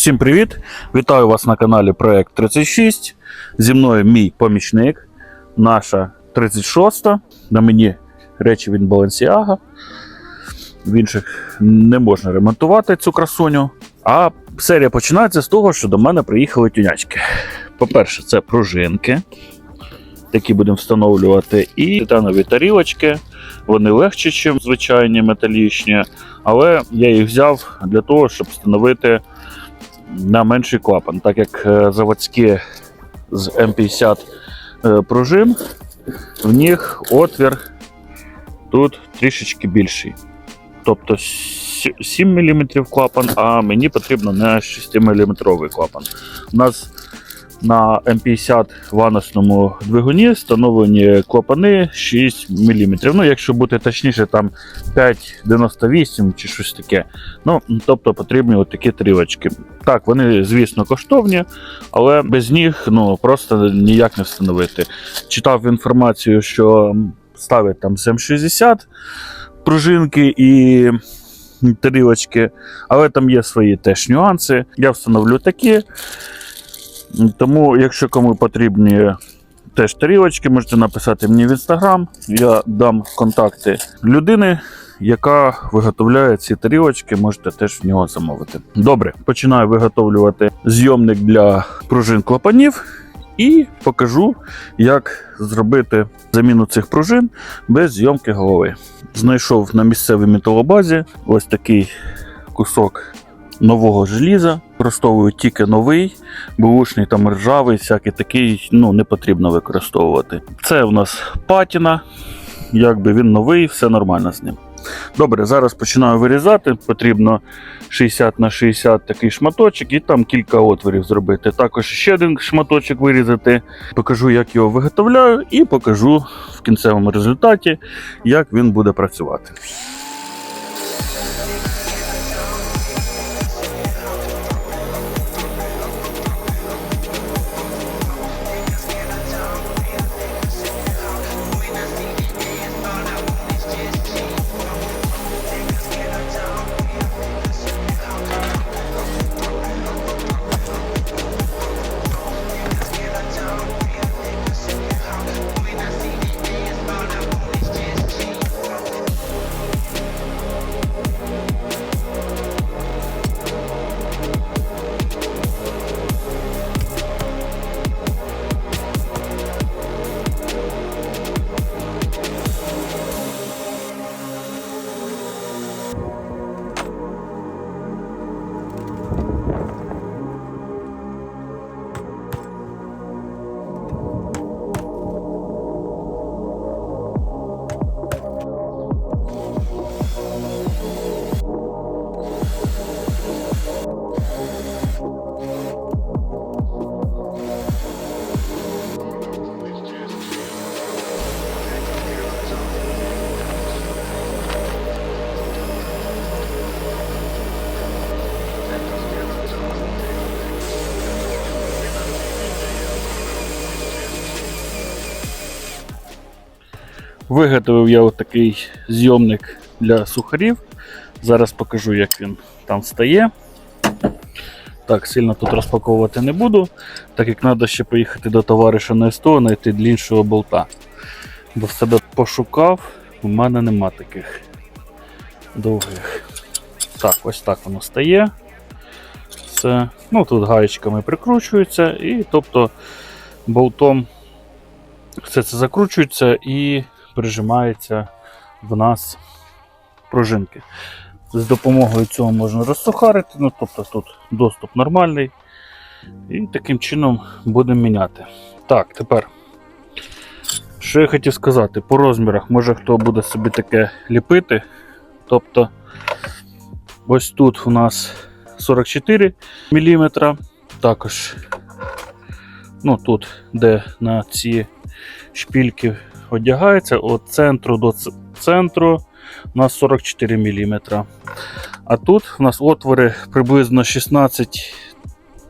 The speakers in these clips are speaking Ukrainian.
Всім привіт! Вітаю вас на каналі Проект 36. Зі мною мій помічник, наша 36. та На мені речі від Balenciaga. В інших не можна ремонтувати цю красуню. А серія починається з того, що до мене приїхали тюнячки. По-перше, це пружинки. Такі будемо встановлювати. І титанові тарілочки. Вони легші, ніж звичайні металічні, але я їх взяв для того, щоб встановити на менший клапан, так як е, заводські з М50 е, пружин, в них отвір тут трішечки більший. Тобто 7 мм клапан, а мені потрібно не 6 мм клапан. У нас на М50 ваносному двигуні встановлені клапани 6 мм. Ну, якщо бути точніше, там 5,98 чи щось таке. Ну, тобто потрібні от такі трілочки. Так, вони, звісно, коштовні, але без них ну, просто ніяк не встановити. Читав інформацію, що ставять там 760 пружинки і тарілочки, але там є свої теж нюанси. Я встановлю такі. Тому, якщо кому потрібні теж тарілочки, можете написати мені в інстаграм. Я дам контакти людини, яка виготовляє ці тарілочки, можете теж в нього замовити. Добре, починаю виготовлювати зйомник для пружин клапанів і покажу, як зробити заміну цих пружин без зйомки голови. Знайшов на місцевій металобазі ось такий кусок нового желіза. Використовую тільки новий, бушний там ржавий, всякий такий ну, не потрібно використовувати. Це у нас патіна, якби він новий, все нормально з ним. Добре, зараз починаю вирізати. Потрібно 60 на 60 такий шматочок і там кілька отворів зробити. Також ще один шматочок вирізати. Покажу, як його виготовляю, і покажу в кінцевому результаті, як він буде працювати. Виготовив я отакий зйомник для сухарів. Зараз покажу, як він там стає. Так, сильно тут розпаковувати не буду, так як треба ще поїхати до товариша на СТО, знайти дліншого болта. Бо в себе пошукав, у мене нема таких довгих. Так, ось так воно стає. Все. Ну, тут гаєчками прикручується, і тобто болтом все це закручується і прижимається в нас пружинки. З допомогою цього можна розсухарити, ну тобто тут доступ нормальний. І таким чином будемо міняти. Так, тепер. Що я хотів сказати, по розмірах, може хто буде собі таке ліпити. Тобто, ось тут у нас 44 мм. Також, ну тут, де на ці шпільки одягається від центру до центру у нас 44 мм. А тут у нас отвори приблизно 16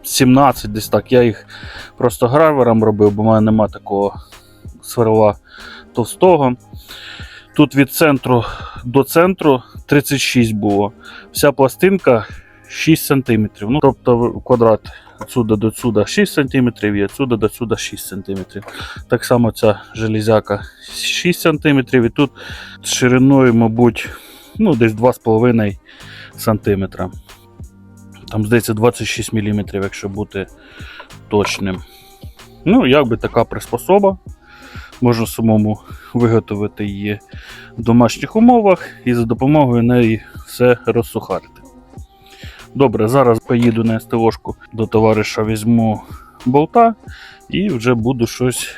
17 десь так. Я їх просто гравером робив, бо в мене нема такого сверла товстого. Тут від центру до центру 36 було. Вся пластинка 6 см. Ну, тобто квадрат отсюда до сюди 6 см і отсюда до сюди 6 см. Так само ця железяка 6 см і тут шириною, мабуть, ну, десь 2,5 см. Там, здається, 26 мм, якщо бути точним. Ну, якби така приспособа. Можна самому виготовити її в домашніх умовах і за допомогою неї все розсухарити. Добре, зараз поїду на СТОшку до товариша, візьму болта і вже буду щось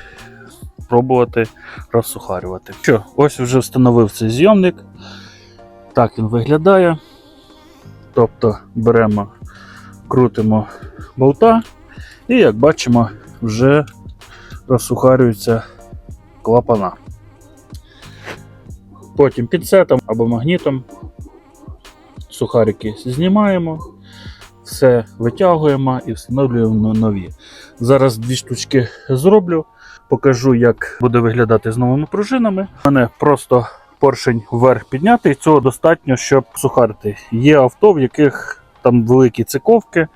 пробувати розсухарювати. Що, ось вже встановив цей зйомник. Так він виглядає. Тобто беремо, крутимо болта, і як бачимо, вже розсухарюються клапана. Потім пінцетом або магнітом сухарики знімаємо, все витягуємо і встановлюємо нові. Зараз дві штучки зроблю, покажу, як буде виглядати з новими пружинами. У мене просто поршень вверх підняти, і цього достатньо, щоб сухарити. Є авто, в яких там великі циковки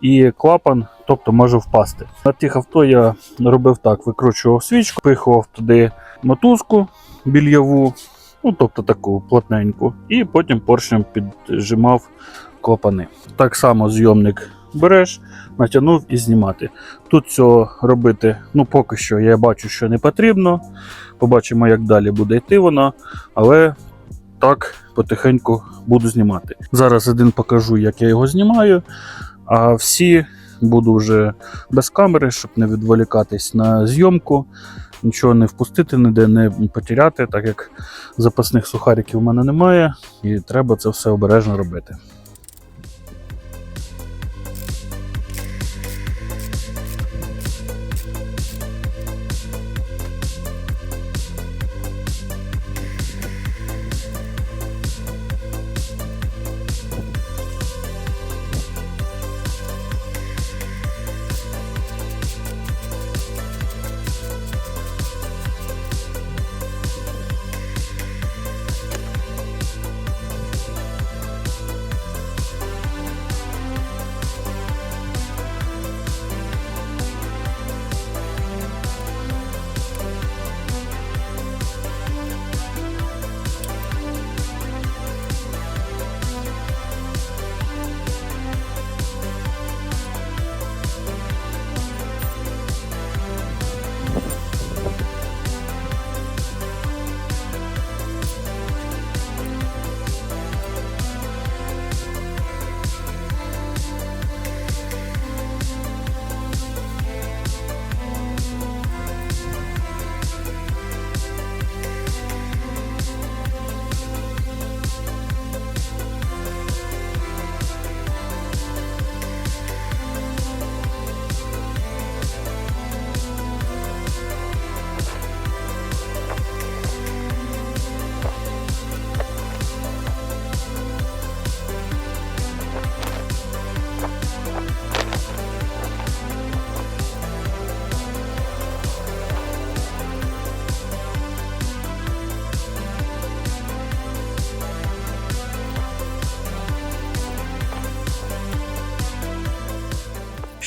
і клапан, тобто може впасти. На тих авто я робив так: викручував свічку, пихував туди мотузку більйову, ну тобто таку плотненьку, і потім поршнем піджимав клапани. Так само зйомник береш, натягнув і знімати. Тут цього робити, ну поки що я бачу, що не потрібно. Побачимо, як далі буде йти воно, але так потихеньку буду знімати. Зараз один покажу, як я його знімаю, а всі буду вже без камери, щоб не відволікатись на зйомку, нічого не впустити, ніде не потеряти, так як запасних сухариків у мене немає, і треба це все обережно робити.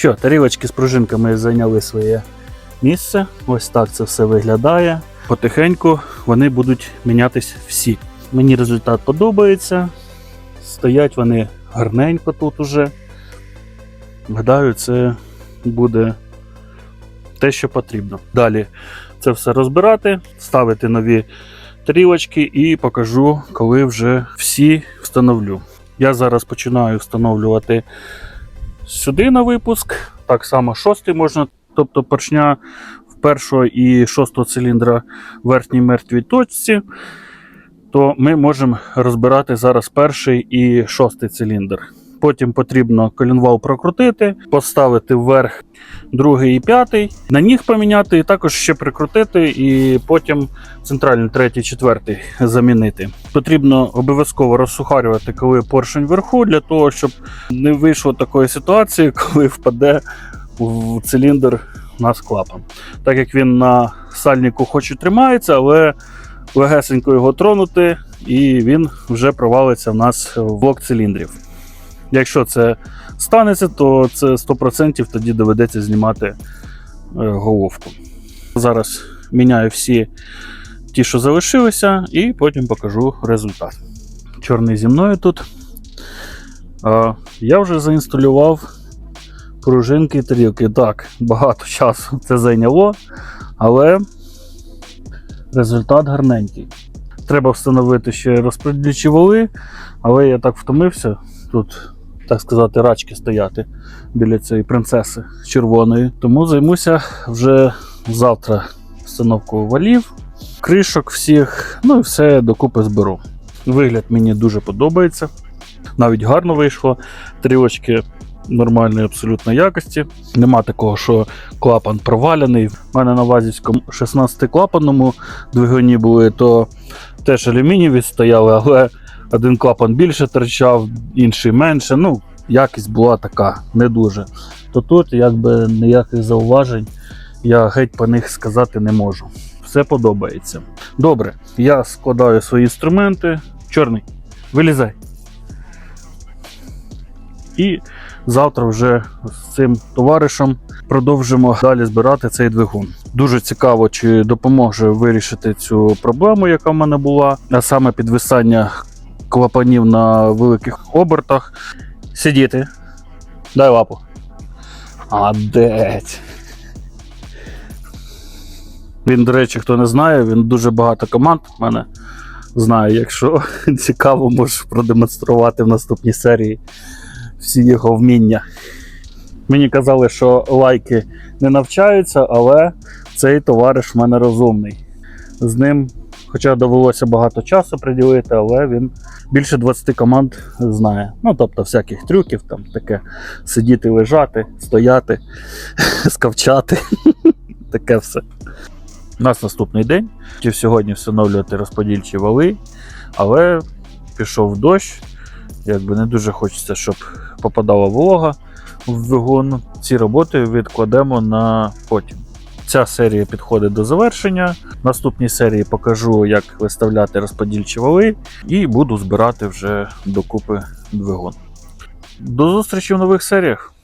Що, тарілочки з пружинками зайняли своє місце. Ось так це все виглядає. Потихеньку вони будуть мінятись всі. Мені результат подобається. Стоять вони гарненько тут уже. Гадаю, це буде те, що потрібно. Далі це все розбирати, ставити нові тарілочки і покажу, коли вже всі встановлю. Я зараз починаю встановлювати сюди на випуск. Так само шостий можна, тобто поршня в першого і шостого циліндра в верхній мертвій точці. То ми можемо розбирати зараз перший і шостий циліндр. Потім потрібно колінвал прокрутити, поставити вверх другий і п'ятий, на ніг поміняти, і також ще прикрутити, і потім центральний, третій, четвертий замінити. Потрібно обов'язково розсухарювати, коли поршень вверху, для того, щоб не вийшло такої ситуації, коли впаде в циліндр у нас клапан. Так як він на сальнику хоч і тримається, але легесенько його тронути, і він вже провалиться в нас в блок циліндрів. Якщо це станеться, то це 100% тоді доведеться знімати е, головку. Зараз міняю всі ті, що залишилися, і потім покажу результат. Чорний зі мною тут. Я вже заінсталював пружинки і тарілки. Так, багато часу це зайняло, але результат гарненький. Треба встановити ще розподільчі вали, але я так втомився тут, так сказати, рачки стояти біля цієї принцеси червоної. Тому займуся вже завтра встановкою валів, кришок всіх, ну і все докупи зберу. Вигляд мені дуже подобається. Навіть гарно вийшло. Трілочки нормальної абсолютно якості. Нема такого, що клапан провалений. У мене на вазівському 16-клапанному двигуні були, то теж алюмінієві стояли, але один клапан більше торчав, інший менше. Ну, якість була така, не дуже. То тут якби ніяких зауважень я геть по них сказати не можу. Все подобається. Добре, я складаю свої інструменти. Чорний, вилізай. І завтра вже з цим товаришем продовжимо далі збирати цей двигун. Дуже цікаво, чи допоможе вирішити цю проблему, яка в мене була, а саме підвисання клапанів на великих обертах. Сидіти. Дай лапу. А. Він, до речі, хто не знає, він дуже багато команд в мене знає. Якщо цікаво, можу продемонструвати в наступній серії всі його вміння. Мені казали, що лайки не навчаються, але цей товариш в мене розумний. З ним, хоча довелося багато часу приділити, але він більше 20 команд знає. Ну, тобто, всяких трюків, там таке сидіти, лежати, стояти, скавчати. Таке все. У нас наступний день. Хотів сьогодні встановлювати розподільчі вали, але пішов дощ. Якби не дуже хочеться, щоб попадала волога в двигун. Ці роботи відкладемо на потім. Ця серія підходить до завершення. В наступній серії покажу, як виставляти розподільчі вали, і буду збирати вже докупи двигун. До зустрічі в нових серіях.